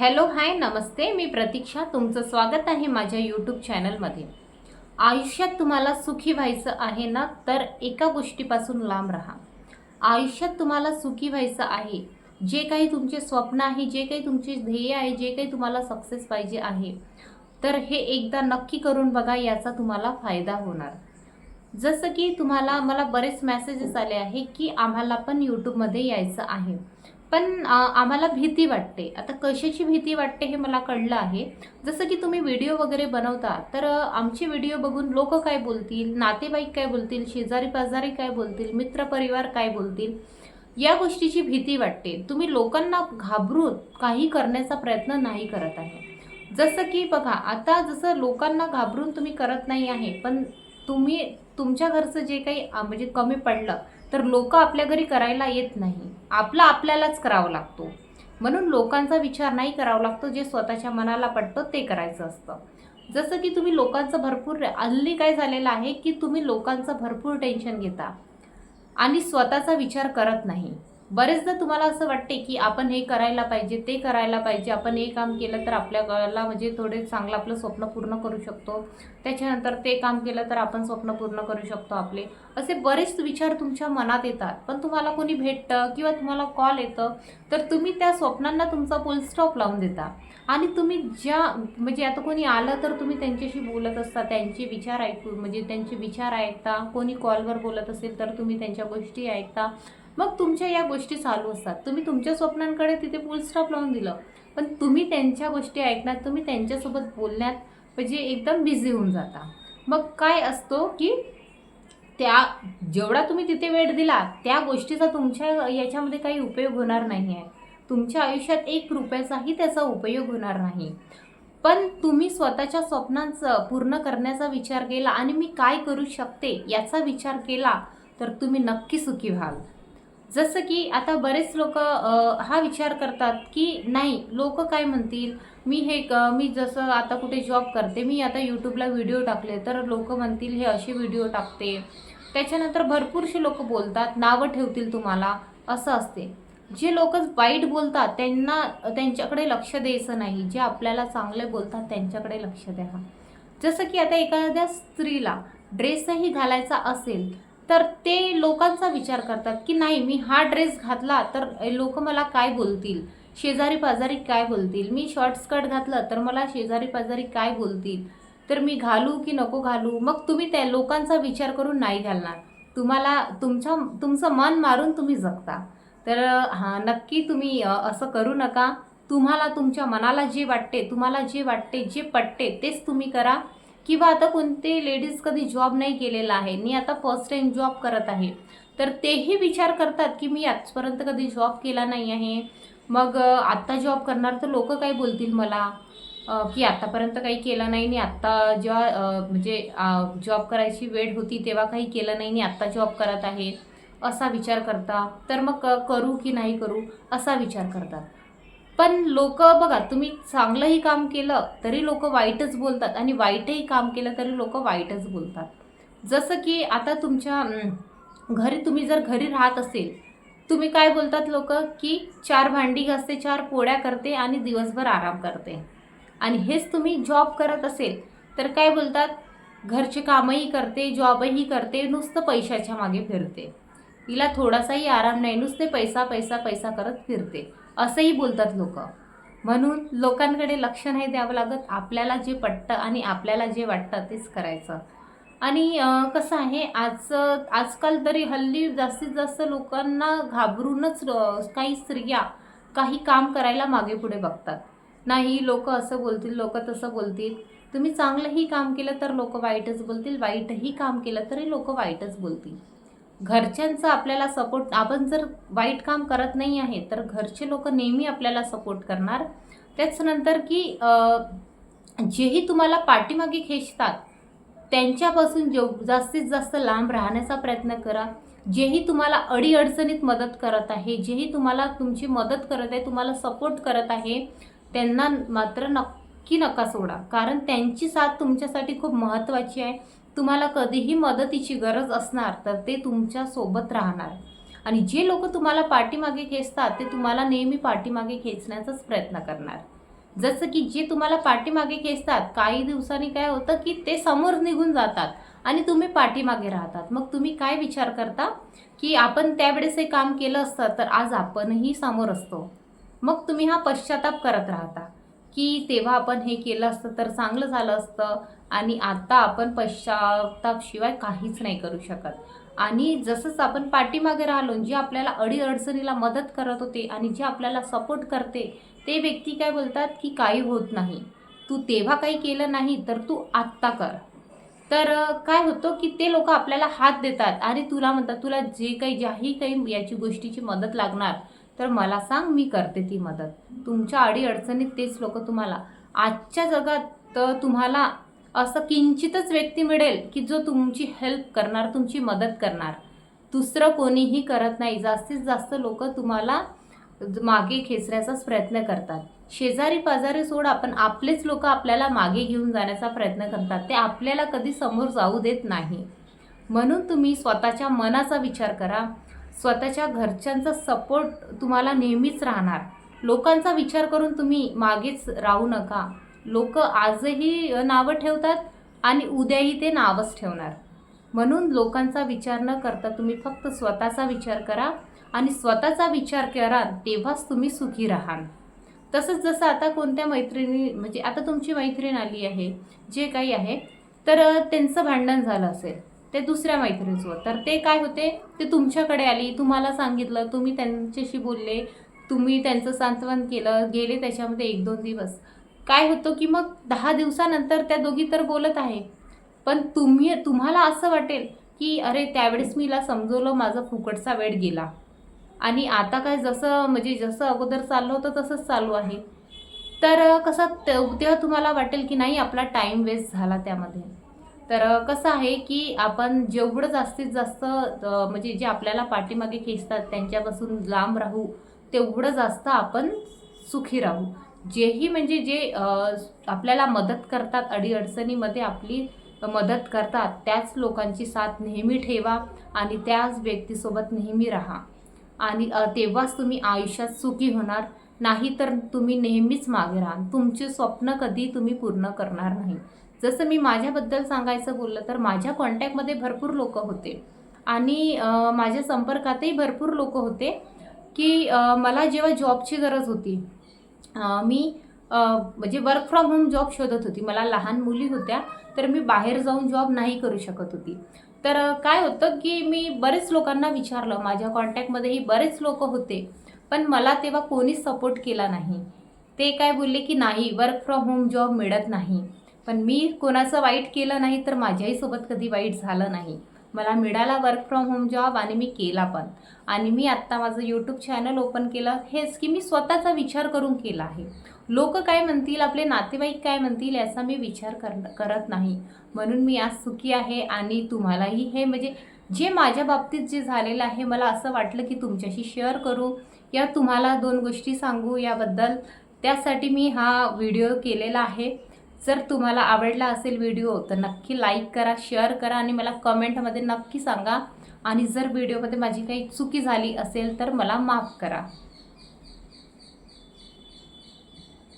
Hello hi नमस्ते. मी प्रतीक्षा. तुमचं स्वागत आहे माझ्या यूट्यूब चॅनलमध्ये आयुष्यात तुम्हाला सुखी व्हायचं आहे ना तर एका गोष्टीपासून लांब राहा. आयुष्यात तुम्हाला सुखी व्हायचं आहे. जे काही तुमचे स्वप्न आहे जे काही तुमचे ध्येय आहे जे काही तुम्हाला सक्सेस पाहिजे आहे तर हे एकदा नक्की करून बघा याचा तुम्हाला फायदा होणार. जसं की तुम्हाला मला बरेच मेसेजेस आले आहे की आम्हाला पण यूट्यूबमध्ये यायचं आहे. पण आम्हाला भीती वाटते. आता कशाची भीती वाटते हे मला कळलं आहे. जसं की तुम्ही व्हिडिओ वगैरे बनवता तर आमचे व्हिडिओ बघून लोक काय बोलतील? नातेवाईक काय बोलतील? शेजारी पाजारी काय बोलतील? मित्रपरिवार काय बोलतील? या गोष्टीची भीती वाटते. तुम्ही लोकांना घाबरून काही करण्याचा प्रयत्न नाही करत आहे. जसं की बघा आता जसं लोकांना घाबरून तुम्ही करत नाही आहे पण तुम्ही तुमच्या घरचं जे काही म्हणजे कमी पडलं तर लोक आपल्या घरी करायला येत नाही. आपला आपल्यालाच करावा लागतो. म्हणून लोकांचा विचार नाही करावा लागतो जे स्वतःच्या मनाला पडतं ते करायचं असतं. जसं की तुम्ही लोकांचं भरपूर हल्ली काय झालेलं आहे की तुम्ही लोकांचं भरपूर टेन्शन घेता आणि स्वतःचा विचार करत नाही. बरेचदा तुम्हाला असं वाटते की आपण हे करायला पाहिजे ते करायला पाहिजे आपण हे काम केलं तर आपल्याला म्हणजे थोडे चांगलं आपलं स्वप्न पूर्ण करू शकतो. त्याच्यानंतर ते काम केलं तर आपण स्वप्न पूर्ण करू शकतो आपले. असे बरेच विचार तुमच्या मनात येतात. पण तुम्हाला कोणी भेटतं किंवा तुम्हाला कॉल येतं तर तुम्ही त्या स्वप्नांना तुमचा फुल स्टॉप लावून देता. आणि तुम्ही ज्या म्हणजे आता कोणी आलं तर तुम्ही त्यांच्याशी बोलत असता त्यांचे विचार ऐकू म्हणजे त्यांचे विचार ऐकता. कोणी कॉलवर बोलत असेल तर तुम्ही त्यांच्या गोष्टी ऐकता. मग तुमच्या या गोष्टी चालू असतात. तुम्ही तुमच्या स्वप्नांकडे तिथे फुल स्टॉप लावून दिलं. पण तुम्ही त्यांच्या गोष्टी ऐकण्यात तुम्ही त्यांच्यासोबत बोलण्यात म्हणजे एकदम बिझी होऊन जाता. मग काय असतो की त्या जेवढा तुम्ही तिथे वेळ दिला त्या गोष्टीचा तुमच्या याच्यामध्ये काही उपयोग होणार नाही आहे. तुमच्या आयुष्यात एक रुपयाचाही त्याचा उपयोग होणार नाही. पण तुम्ही स्वतःच्या स्वप्नांचं पूर्ण करण्याचा विचार केला आणि मी काय करू शकते याचा विचार केला तर तुम्ही नक्की सुखी व्हाल. जसं की आता बरेच लोक हा विचार करतात की नाही लोक काय म्हणतील? मी हे क मी जसं आता कुठे जॉब करते मी आता यूट्यूबला व्हिडिओ टाकले तर लोक म्हणतील हे असे व्हिडिओ टाकते. त्याच्यानंतर भरपूरसे लोक बोलतात नावं ठेवतील तुम्हाला. असं असते. जे लोक वाईट बोलतात त्यांना त्यांच्याकडे लक्ष द्यायचं नाही. जे आपल्याला चांगले बोलतात त्यांच्याकडे लक्ष द्या. जसं की आता एखाद्या स्त्रीला ड्रेसही घालायचा असेल तर ते लोकांचा विचार करतात की नाही मी हा ड्रेस घातला तर लोक मला काय बोलतील? शेजारी पाजारी काय बोलतील? मी शॉर्ट स्कर्ट घातलं तर मला शेजारी पाजारी काय बोलतील? तर मी घालू की नको घालू? मग तुम्ही त्या लोकांचा विचार करून नाही घालणार. तुम्हाला तुमच्या तुमचं मन मारून तुम्ही जगता. तर हां नक्की तुम्ही असं करू नका. तुम्हाला तुमच्या मनाला जे वाटते तुम्हाला जे वाटते जे पटते तेच तुम्ही करा. किंवा आता कोणते लेडीज कधी जॉब नाही केलेला आहे मी आता फर्स्ट टाईम जॉब करत आहे तर तेही विचार करतात की मी आजपर्यंत कधी जॉब केला नाही आहे. मग आत्ता जॉब करणार तर लोक काय बोलतील मला? की आत्तापर्यंत काही केलं नाही आणि आत्ता जेव्हा म्हणजे जॉब करायची वेळ होती तेव्हा काही केलं नाही आणि आत्ता जॉब करत आहे असा विचार करता. तर मग क- करू की नाही करू असा विचार करतात. पण लोक बघा तुम्ही चांगलंही काम केलं तरी लोक वाईटच बोलतात. आणि वाईटही काम केलं तरी लोक वाईटच बोलतात. जसं की आता तुमच्या घरी तुम्ही जर घरी राहत असेल तुम्ही काय बोलतात लोक? की चार भांडी घासते चार पोळ्या करते आणि दिवसभर आराम करते. आणि हेच तुम्ही जॉब करत असेल तर काय बोलतात? घरचे कामही करते जॉबही करते नुसतं पैशाच्या मागे फिरते. तिला थोडासाही आराम नाही नुसते पैसा पैसा पैसा करत फिरते. असंही बोलतात लोक. म्हणून लोकांकडे लक्ष नाही द्यावं लागत. आपल्याला जे पटतं आणि आपल्याला जे वाटतं तेच करायचं. आणि कसं आहे आज आजकाल तरी हल्ली जास्तीत जास्त लोकांना घाबरूनच काही स्त्रिया काही काम करायला मागे पुढे बघतात. नाही लोक असं बोलतील लोक तसं बोलतील. तुम्ही चांगलंही काम केलं तर लोक वाईटच बोलतील. वाईटही काम केलं तरी लोक वाईटच बोलतील. घरच्यांचा आपल्याला सपोर्ट आपण जर वाईट काम करत नाही आहे तर घरचे लोक नेहमी आपल्याला सपोर्ट करणार. त्याच्यानंतर की जेही तुम्हाला पाठीमागे खेचतात त्यांच्यापासून जेव जास्तीत जास्त लांब राहण्याचा प्रयत्न करा. जेही तुम्हाला अडीअडचणीत मदत करत आहे जेही तुम्हाला तुमची मदत करत आहे तुम्हाला सपोर्ट करत आहे त्यांना मात्र नक्की नका सोडा. कारण त्यांची साथ तुमच्यासाठी खूप महत्त्वाची आहे. तुम्हाला कधीही मदतीची गरज असणार तर ते तुमच्यासोबत राहणार. आणि जे लोक तुम्हाला पाठीमागे खेचतात ते तुम्हाला नेहमी पाठीमागे खेचण्याचाच प्रयत्न करणार. जसं की जे तुम्हाला पाठीमागे खेचतात काही दिवसांनी काय होतं की ते समोर निघून जातात आणि तुम्ही पाठीमागे राहतात. मग तुम्ही काय विचार करता? की आपण त्यावेळेस हे काम केलं असतं तर आज आपणही समोर असतो. मग तुम्ही हा पश्चाताप करत राहता. की तेव्हा आपण हे केलं असतं तर चांगलं झालं असतं आणि आता आपण पश्चातापशिवाय काहीच नाही करू शकत. आणि जसंच आपण पाठीमागे राहिलो जे आपल्याला अडीअडचणीला मदत करत होते आणि जे आपल्याला सपोर्ट करते ते व्यक्ती काय बोलतात की काही होत नाही. तू तेव्हा काही केलं नाही तर तू आत्ता कर. तर काय होतं की ते लोक आपल्याला हात देतात आणि तुला म्हणतात तुला जे काही ज्याही काही याची गोष्टीची मदत लागणार तर मला सांग मी करते ती मदत. तुमच्या अडीअडचणीत तेच लोक तुम्हाला. आजच्या जगात तुम्हाला असं किंचितच व्यक्ती मिळेल की जो तुमची हेल्प करणार तुमची मदत करणार. दुसरं कोणीही करत नाही. जास्तीत जास्त लोक तुम्हाला मागे खेचण्याचाच प्रयत्न करतात. शेजारी पाजारी सोड आपण आपलेच लोक आपल्याला मागे घेऊन जाण्याचा प्रयत्न करतात. ते आपल्याला कधी समोर जाऊ देत नाही. म्हणून तुम्ही स्वतःच्या मनाचा विचार करा. स्वतःच्या घरच्यांचा सपोर्ट तुम्हाला नेहमीच राहणार. लोकांचा विचार करून तुम्ही मागेच राहू नका. लोक आजही नावं ठेवतात आणि उद्याही ते नावच ठेवणार. म्हणून लोकांचा विचार न करता तुम्ही फक्त स्वतःचा विचार करा आणि स्वतःचा विचार करा तेव्हाच तुम्ही सुखी राहाल. तसंच जसं आता कोणत्या मैत्रिणी म्हणजे आता तुमची मैत्रीण आली आहे जे काही आहे तर त्यांचं भांडण झालं असेल. ते दुसऱ्या मैत्रिणीसोबत. तर ते काय होते? ते तुमच्याकडे आली तुम्हाला सांगितलं तुम्ही त्यांच्याशी बोलले तुम्ही त्यांचं सांत्वन केलं गेले त्याच्यामध्ये एक दोन दिवस. काय होतं की मग दहा दिवसानंतर त्या दोघी तर बोलत आहे. पण तुम्ही तुम्हाला असं वाटेल की अरे त्यावेळेस मीला समजवलं माझा फुकटचा वेळ गेला. आणि आता काय जसं म्हणजे जसं अगोदर चाललं होतं तसंच चालू आहे. तर कसं तेव्हा तुम्हाला वाटेल की नाही आपला टाईम वेस्ट झाला त्यामध्ये. तर कसं आहे की आपण जेवढं जास्तीत जास्त म्हणजे जे आपल्याला पाठीमागे खेचतात त्यांच्यापासून लांब राहू तेवढं जास्त आपण सुखी राहू. जेही म्हणजे जे आपल्याला मदत करतात अडीअडचणीमध्ये आपली मदत करतात त्याच लोकांची साथ नेहमी ठेवा आणि त्याच व्यक्तीसोबत नेहमी राहा. आणि तेव्हाच तुम्ही आयुष्यात सुखी होणार नाही तर तुम्ही नेहमीच मागे राहाल तुमचे स्वप्न कधी तुम्ही पूर्ण करणार नाही. जसं मी माझ्याबद्दल सांगायचं बोललं तर माझ्या कॉन्टॅक्टमध्ये भरपूर लोक होते. आणि माझ्या संपर्कातही भरपूर लोक होते की मला जेव्हा जॉबची गरज होती मी म्हणजे वर्क फ्रॉम होम जॉब शोधत होती. मला लहान मुली होत्या तर मी बाहेर जाऊन जॉब नाही करू शकत होती. तर काय होतं की मी बरेच लोकांना विचारलं माझ्या कॉन्टॅक्टमध्येही बरेच लोक होते पण मला तेव्हा कोणीच सपोर्ट केला नाही. ते काय बोलले की नाही वर्क फ्रॉम होम जॉब मिळत नाही. पण मी कोणाचं वाईट केलं नाही तर माझ्याही सोबत कधी वाईट झालं नाही. मला मिळाला वर्क फ्रॉम होम जॉब आणि मी केला पण. आणि मी आत्ता माझं यूट्यूब चॅनल ओपन केलं. हेच की मी स्वतःचा विचार करून केला आहे. लोक काय म्हणतील? आपले नातेवाईक काय म्हणतील? याचा मी विचार कर करत नाही. म्हणून मी आज सुखी आहे आणि तुम्हालाही हे म्हणजे जे माझ्या बाबतीत जे झालेलं आहे मला असं वाटलं की तुमच्याशी शेअर करू. या तुम्हाला दोन गोष्टी सांगू याबद्दल. त्यासाठी मी हा व्हिडिओ केलेला आहे. जर तुम्हाला आवडला असेल व्हिडिओ तर नक्की लाईक करा शेअर करा आणि मला कमेंटमध्ये नक्की सांगा. आणि जर व्हिडिओमध्ये माझी काही चुकी झाली असेल तर मला माफ करा.